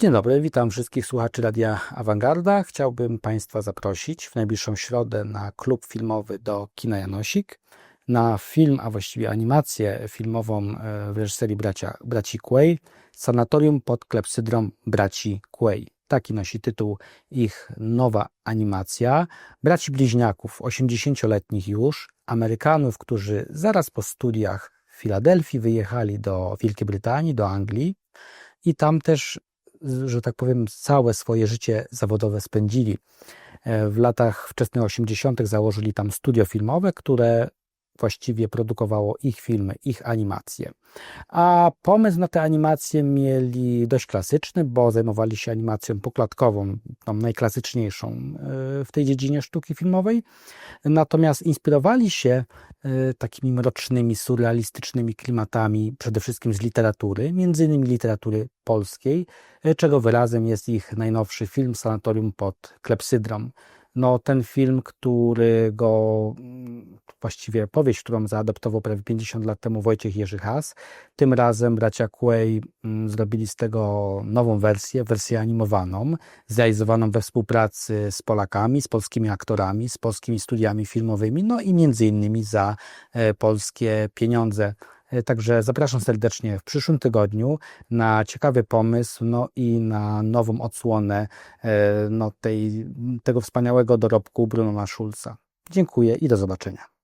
Dzień dobry, witam wszystkich słuchaczy Radia Awangarda. Chciałbym Państwa zaprosić w najbliższą środę na klub filmowy do Kina Janosik, na film, a właściwie animację filmową e, w reżyserii bracia, braci Quay, Sanatorium pod klepsydrą braci Quay. Taki nosi tytuł ich nowa animacja. Braci bliźniaków, 80-letnich już, Amerykanów, którzy zaraz po studiach w Filadelfii wyjechali do Wielkiej Brytanii, do Anglii i tam też że tak powiem, całe swoje życie zawodowe spędzili. E, W latach wczesnych 80. założyli tam studio filmowe, które właściwie produkowało ich filmy, ich animacje. A pomysł na te animacje mieli dość klasyczny, bo zajmowali się animacją poklatkową, tą najklasyczniejszą e, w tej dziedzinie sztuki filmowej. Natomiast inspirowali się takimi mrocznymi, surrealistycznymi klimatami, przede wszystkim z literatury, między innymi literatury polskiej, e, czego wyrazem jest ich najnowszy film Sanatorium pod klepsydrą. No, ten film, który go mm, właściwie powieść, którą zaadaptował prawie 50 lat temu Wojciech Jerzy Has. Tym razem bracia Quay mm, zrobili z tego nową wersję, wersję animowaną, zrealizowaną we współpracy z Polakami, z polskimi aktorami, z polskimi studiami filmowymi, no i między innymi za e, polskie pieniądze. E, Także zapraszam serdecznie w przyszłym tygodniu na ciekawy pomysł, no i na nową odsłonę e, no, tej, tego wspaniałego dorobku Brunona Schulza. Dziękuję i do zobaczenia.